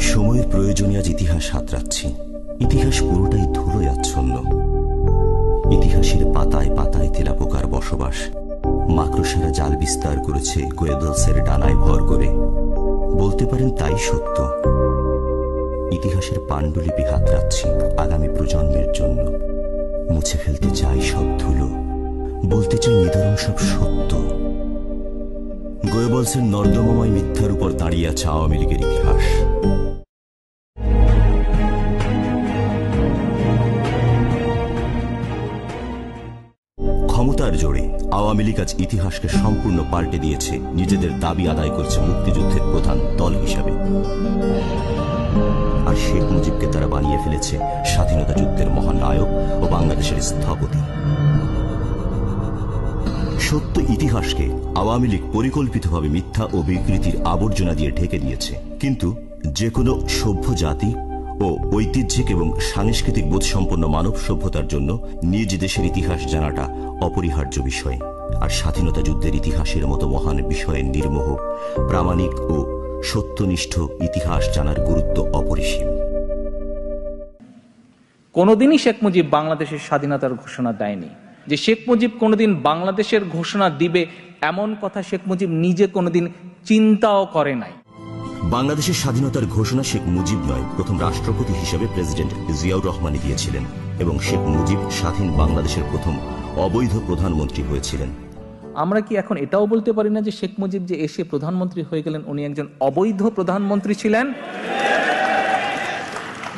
সময়ের প্রয়োজনে আজ ইতিহাস হাতড়াচ্ছি। ইতিহাস পুরোটাই ধুলোয় আচ্ছন্ন। ইতিহাসের পাতায় পাতায় তেলাপোকার বসবাস। মাকড়সারা জাল বিস্তার করেছে গোয়েবলসের ডানায় ভর করে। বলতে পারেন তাই সত্য। ইতিহাসের পাণ্ডুলিপি হাতড়াচ্ছি আগামী প্রজন্মের জন্য। মুছে ফেলতে চাই সব ধুলো। বলতে চাই নিদারুণ সব সত্য। গোয়েবলসের নর্দমময় মিথ্যার উপর দাঁড়িয়ে আছে আওয়ামী লীগের ইতিহাস। আওয়ামী লীগ আজ ইতিহাসকে সম্পূর্ণ পাল্টে দিয়েছে। নিজেদের দাবি আদায় করছে মুক্তিযুদ্ধের প্রধান দল হিসাবে। আর শেখ মুজিবকে তারা বানিয়ে ফেলেছে স্বাধীনতা যুদ্ধের ও বাংলাদেশের স্থপতি। সত্য ইতিহাসকে আওয়ামী লীগ পরিকল্পিতভাবে মিথ্যা ও বিকৃতির আবর্জনা দিয়ে ঢেকে দিয়েছে। কিন্তু যে কোনো সভ্য জাতি ও ঐতিহ্যিক এবং সাংস্কৃতিক বোধসম্পন্ন মানব সভ্যতার জন্য নিজ দেশের ইতিহাস জানাটা অপরিহার্য বিষয়। আর স্বাধীনতা যুদ্ধের ইতিহাসের মতো মহান বিষয়ের নির্মোহ প্রামাণিক ও সত্যনিষ্ঠ ইতিহাস জানার গুরুত্ব অপরিসীম। কোনোদিনই শেখ মুজিব বাংলাদেশের স্বাধীনতার ঘোষণা দেয়নি। যে শেখ মুজিব কোনোদিন বাংলাদেশের ঘোষণা দিবে এমন কথা শেখ মুজিব নিজে কোনোদিন চিন্তাও করে নাই। বাংলাদেশের স্বাধীনতার ঘোষণা শেখ মুজিব নয় প্রথম রাষ্ট্রপতি হিসেবে প্রেসিডেন্ট জিয়াউর রহমানই দিয়েছিলেন এবং শেখ মুজিব স্বাধীন বাংলাদেশের প্রথম অবৈধ প্রধানমন্ত্রী হয়েছিলেন। আমরা কি এখন এটাও বলতে পারি না যে শেখ মুজিব যে এসে প্রধানমন্ত্রী হয়ে গেলেন উনি একজন অবৈধ প্রধানমন্ত্রী ছিলেন?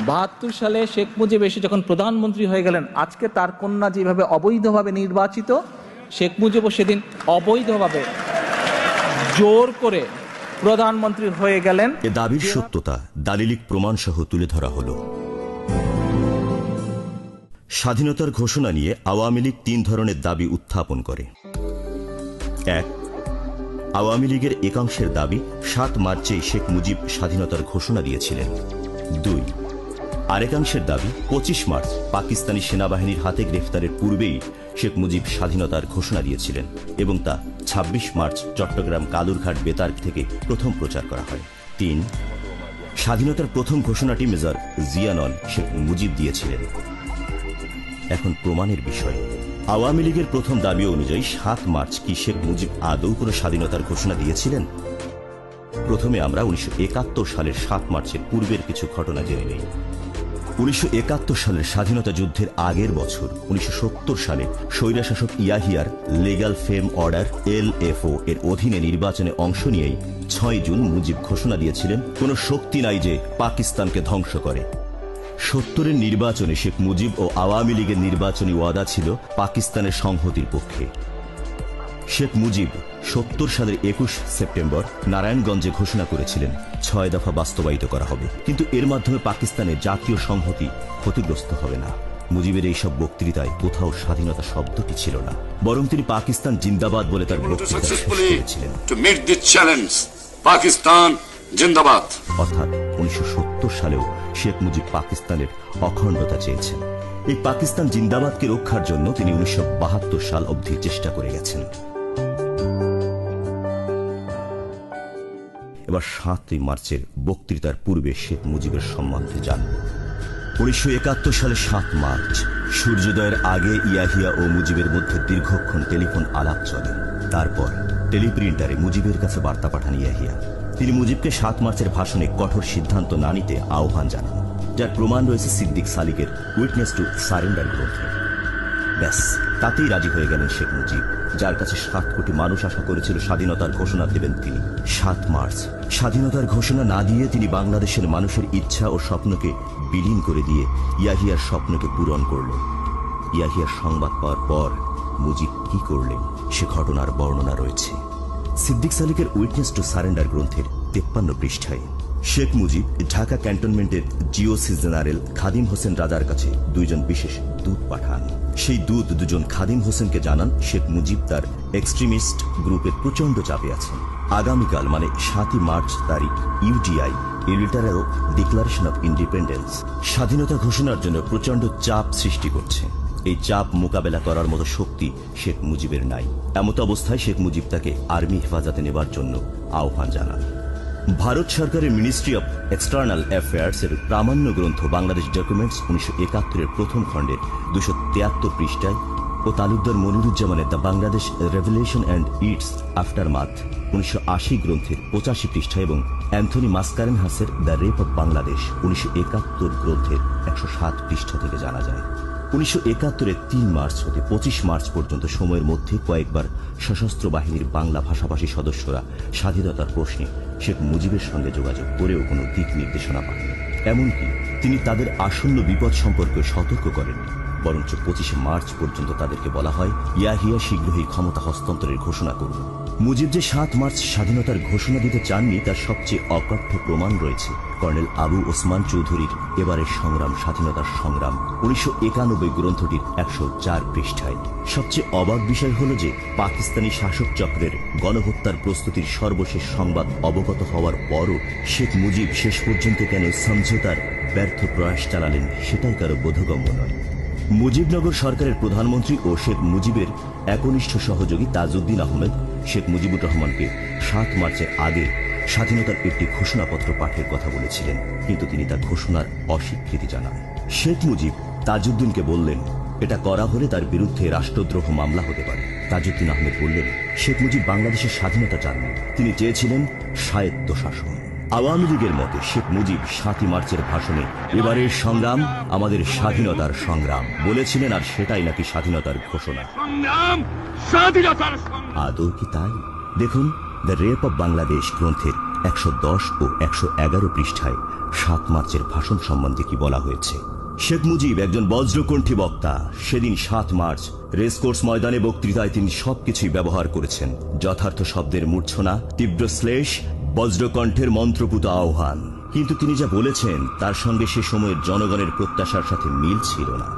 বাহাত্তর সালে শেখ মুজিব এসে যখন প্রধানমন্ত্রী হয়ে গেলেন আজকে তার কন্যা যেভাবে অবৈধভাবে নির্বাচিত শেখ মুজিবও সেদিন অবৈধভাবে জোর করে প্রধানমন্ত্রী হয়ে গেলেন। এ দাবির সত্যতা দালিলিক প্রমাণ সহ তুলে ধরা হল। স্বাধীনতার ঘোষণা নিয়ে আওয়ামী লীগ তিন ধরনের দাবি উত্থাপন করে। এক, আওয়ামী লীগের একাংশের দাবি সাত মার্চেই শেখ মুজিব স্বাধীনতার ঘোষণা দিয়েছিলেন। দুই আরেকাংশের দাবি পঁচিশ মার্চ পাকিস্তানি সেনাবাহিনীর হাতে গ্রেফতারের পূর্বেই শেখ মুজিব স্বাধীনতার ঘোষণা দিয়েছিলেন এবং তা ২৬ মার্চ চট্টগ্রাম কালুরঘাট বেতার থেকে প্রথম প্রচার করা হয়। তিন, স্বাধীনতার প্রথম ঘোষণাটি মেজর জিয়ানন শেখ মুজিব দিয়েছিলেন। এখন প্রমাণের বিষয়। আওয়ামী লীগের প্রথম দাবি অনুযায়ী সাত মার্চ কি শেখ মুজিব আদৌ কোনো স্বাধীনতার ঘোষণা দিয়েছিলেন? প্রথমে আমরা উনিশশো একাত্তর সালের সাত মার্চের পূর্বের কিছু ঘটনা জেনে নেই। উনিশশো সালের স্বাধীনতা যুদ্ধের আগের বছর, উনিশশো সত্তর সালে স্বৈরাশাসক ইয়াহিয়ার লিগ্যাল ফেম অর্ডার এল এর অধীনে নির্বাচনে অংশ নিয়েই ছয় জুন মুজিব ঘোষণা দিয়েছিলেন, কোনো শক্তি নাই যে পাকিস্তানকে ধ্বংস করে। সত্তরের নির্বাচনে শেখ মুজিব ও আওয়ামী লীগের নির্বাচনী ওয়াদা ছিল পাকিস্তানের সংহতির পক্ষে। শেখ মুজিব সত্তর সালের একুশ সেপ্টেম্বর নারায়ণগঞ্জে ঘোষণা করেছিলেন ছয় দফা বাস্তবায়িত করা হবে। কিন্তু এর মাধ্যমে পাকিস্তানের জাতীয় সংহতি ক্ষতিগ্রস্ত হবে না। মুজিবের এইসব বক্তৃতায় কোথাও স্বাধীনতা শব্দটি ছিল না। বরং তিনি পাকিস্তান জিন্দাবাদ বলে তার বক্তৃতা শেষ করেছিলেন। Jindabad. অর্থাৎ উনিশশো সালেও শেখ মুজিব পাকিস্তানের অখণ্ডতা চেয়েছেন। এই পাকিস্তান জিন্দাবাদকে রক্ষার জন্য তিনি উনিশশো বাহাত্তর সাল অবধি চেষ্টা করে গেছেন। এবার সাতই মার্চের বক্তৃতার পূর্বে শেখ মুজিবের সম্বন্ধে জান। উনিশশো সালে সাত মার্চ, সূর্যোদয়ের আগে ইয়াহিয়া ও মুজিবের মধ্যে দীর্ঘক্ষণ টেলিফোন আলাপ চলে। তারপর টেলিপ্রিন্টারে মুজিবের কাছে বার্তা পাঠান ইয়াহিয়া। তিনি মুজিবকে সাত মার্চের ভাষণে কঠোর সিদ্ধান্ত না নিতে আহ্বান জানান, যার প্রমাণ রয়েছে সিদ্দিক সালিকের উইটনেস টু সারেন্ডার গ্রন্থে। ব্যাস, তাতেই রাজি হয়ে গেলেন শেখ মুজিব, যার কাছে সাত কোটি মানুষ আশা করেছিল স্বাধীনতার ঘোষণা দেবেন তিনি। সাত মার্চ, স্বাধীনতার ঘোষণা না দিয়ে তিনি বাংলাদেশের মানুষের ইচ্ছা ও স্বপ্নকে বিলীন করে দিয়ে ইয়াহিয়ার স্বপ্নকে পূরণ করল ইয়াহিয়ার সংবাদ পাওয়ার পর মুজিব কি করলেন, সে ঘটনার বর্ণনা রয়েছে। সিদ্দিক সালিকের উইটনেস টু সারেন্ডার গ্রন্থের তেপ্পান্ন পৃষ্ঠায়। শেখ মুজিব ঢাকা ক্যান্টনমেন্টের জিওসি জেনারেল খাদিম হোসেন রাজার কাছে দুইজন বিশেষ দূত পাঠান। সেই দূত দুজন খাদিম হোসেনকে জানান শেখ মুজিব তার এক্সট্রিমিস্ট গ্রুপের প্রচণ্ড চাপে আছেন। আগামীকাল মানে সাতই মার্চ তারিখ UDI unilateral declaration of independence স্বাধীনতা ঘোষণার জন্য প্রচণ্ড চাপ সৃষ্টি করছে। এই চাপ মোকাবেলা করার মতো শক্তি শেখ মুজিবের নাই। এমত অবস্থায় শেখ মুজিব তাকে আর্মি হেফাজতে নেবার জন্য আহ্বান জানান। ভারত সরকারের মিনিস্ট্রি অফ এক্সটার্নাল অ্যাফেয়ার্স এর প্রামাণ্য গ্রন্থ বাংলাদেশ ডকুমেন্টস উনিশশো একাত্তরের প্রথম খণ্ডের দুশো তিয়াত্তর পৃষ্ঠায় ও Talukdar মনিরুজ্জামানের the Bangladesh revolution and its aftermath উনিশশো আশি গ্রন্থের পঁচাশি পৃষ্ঠা এবং অ্যান্থনি মাস্কারেন হাসের দ্য রেপ অব বাংলাদেশ উনিশশো একাত্তর গ্রন্থের একশো সাত পৃষ্ঠা থেকে জানা যায়। উনিশশো একাত্তরের তিন মার্চ হতে পঁচিশ মার্চ পর্যন্ত সময়ের মধ্যে কয়েকবার সশস্ত্র বাহিনীর বাংলা ভাষাভাষী সদস্যরা স্বাধীনতার প্রশ্নে শেখ মুজিবের সঙ্গে যোগাযোগ করেও কোনো দিক নির্দেশনা পাননি। এমনকি তিনি তাদের আসন্ন বিপদ সম্পর্কে সতর্ক করেননি। বরঞ্চ পঁচিশে মার্চ পর্যন্ত তাদেরকে বলা হয় ইয়াহিয়া শীঘ্রই ক্ষমতা হস্তান্তরের ঘোষণা করুন মুজিব যে সাত মার্চ স্বাধীনতার ঘোষণা দিতে চাননি, তার সবচেয়ে অকথ্য প্রমাণ রয়েছে। কর্নেল আবু ওসমান চৌধুরীর এবারের সংগ্রাম, স্বাধীনতার সংগ্রাম, উনিশশো একানব্বই গ্রন্থটির একশো চার পৃষ্ঠায়। সবচেয়ে অবাক বিষয় হল যে, পাকিস্তানি শাসক চক্রের গণহত্যার প্রস্তুতির সর্বশেষ সংবাদ অবগত হওয়ার পরও শেখ মুজিব শেষ পর্যন্ত কেন সমঝোতার ব্যর্থ প্রয়াস চালালেন, সেটাই কারও বোধগম্য নয়। মুজিবনগর সরকারের প্রধানমন্ত্রী ও শেখ মুজিবের একনিষ্ঠ সহযোগী তাজউদ্দিন আহমেদ শেখ মুজিবুর রহমানকে সাত মার্চের আগে স্বাধীনতার একটি ঘোষণাপত্র পাঠের কথা বলেছিলেন, কিন্তু তিনি তার ঘোষণার অস্বীকৃতি জানান। শেখ মুজিব তাজউদ্দিনকে বললেন, এটা করা হলে তার বিরুদ্ধে রাষ্ট্রদ্রোহ মামলা হতে পারে। তাজউদ্দিন আহমেদ বললেন, শেখ মুজিব বাংলাদেশের স্বাধীনতা চাননি। তিনি চেয়েছিলেন স্বায়ত্ত শাসন আওয়ামী লীগের মতে শেখ মুজিব সাতই মার্চের ভাষণে এবারের সংগ্রাম আমাদের স্বাধীনতার সংগ্রাম বলেছিলেন আর সেটাই নাকি স্বাধীনতার ঘোষণা। আদৌ কি তাই? দেখুন দ্য রেপ অব বাংলাদেশ গ্রন্থের একশো দশ ও একশো এগারো পৃষ্ঠায় সাত মার্চের ভাষণ সম্বন্ধে কি বলা হয়েছে? শেখ মুজিব একজন বজ্রকণ্ঠী বক্তা। সেদিন সাত মার্চ রেসকোর্স ময়দানে বক্তৃতায় তিনি সবকিছুই ব্যবহার করেছেন। যথার্থ শব্দের মূর্ছনা তীব্র শ্লেষ বজ্রকণ্ঠের মন্ত্রপুত আহ্বান। কিন্তু তিনি যা বলেছেন, তার সঙ্গে সে সময়ের জনগণের প্রত্যাশার সাথে মিল ছিল না।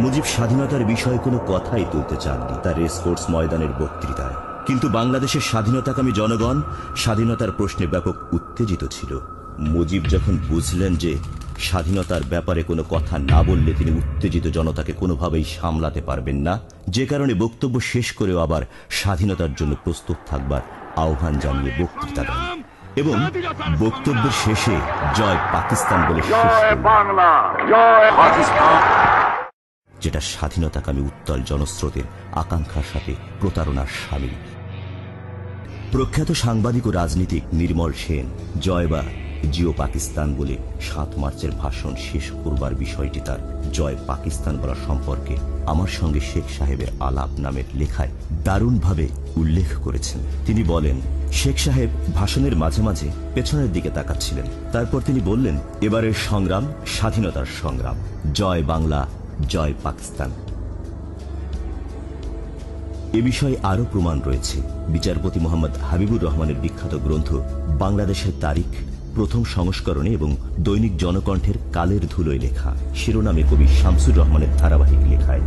মুজিব স্বাধীনতার বিষয়ে কোনো কথাই তুলতে চাননি তার রেসকোর্স ময়দানের বক্তৃতায়। কিন্তু বাংলাদেশের স্বাধীনতাকামী জনগণ স্বাধীনতার প্রশ্নে ব্যাপক উত্তেজিত ছিল। মুজিব যখন বুঝলেন যে স্বাধীনতার ব্যাপারে কোনো কথা না বললে তিনি উত্তেজিত জনতাকে কোনোভাবেই সামলাতে পারবেন না, যে কারণে বক্তব্য শেষ করেও আবার স্বাধীনতার জন্য প্রস্তুত থাকবার আহ্বান জানিয়ে বক্তৃতা দেন এবং বক্তব্যের শেষে জয় পাকিস্তান বলে শেষ জয় করলেন। বাংলা জয় পাকিস্তান। যেটা স্বাধীনতাকামী উত্তল জনস্রোতের আকাঙ্ক্ষার সাথে প্রতারণার সামিল। প্রখ্যাত সাংবাদিক ও রাজনীতিক নির্মল সেন জয় বা জিও পাকিস্তান বলে সাত মার্চের ভাষণ শেষ করবার বিষয়টি তার জয় পাকিস্তান বলা সম্পর্কে আমার সঙ্গে শেখ সাহেবের আলাপ নামের লেখায় দারুণভাবে উল্লেখ করেছেন। তিনি বলেন, শেখ সাহেব ভাষণের মাঝে মাঝে পেছনের দিকে তাকাচ্ছিলেন। তারপর তিনি বললেন, এবারের সংগ্রাম স্বাধীনতার সংগ্রাম। জয় বাংলা, জয় পাকিস্তান। এ বিষয়ে আরও প্রমাণ রয়েছে। বিচারপতি মোহাম্মদ হাবিবুর রহমানের বিখ্যাত গ্রন্থ বাংলাদেশের তারিখ প্রথম সংস্করণে এবং দৈনিক জনকণ্ঠের কালের ধুলোয় লেখা শিরোনামে কবি শামসুর রহমানের ধারাবাহিক লেখায়।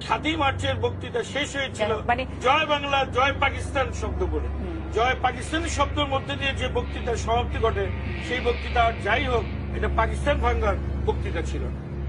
সাতই মার্চের বক্তৃতা শেষ হয়েছিল। মানে- জয় বাংলা জয় পাকিস্তান শব্দ বলে। জয় পাকিস্তানি শব্দের মধ্যে দিয়ে যে বক্তৃতার সমাপ্তি ঘটে সেই বক্তৃতা যাই হোক এটা পাকিস্তান ভাঙ্গার বক্তৃতা ছিল না।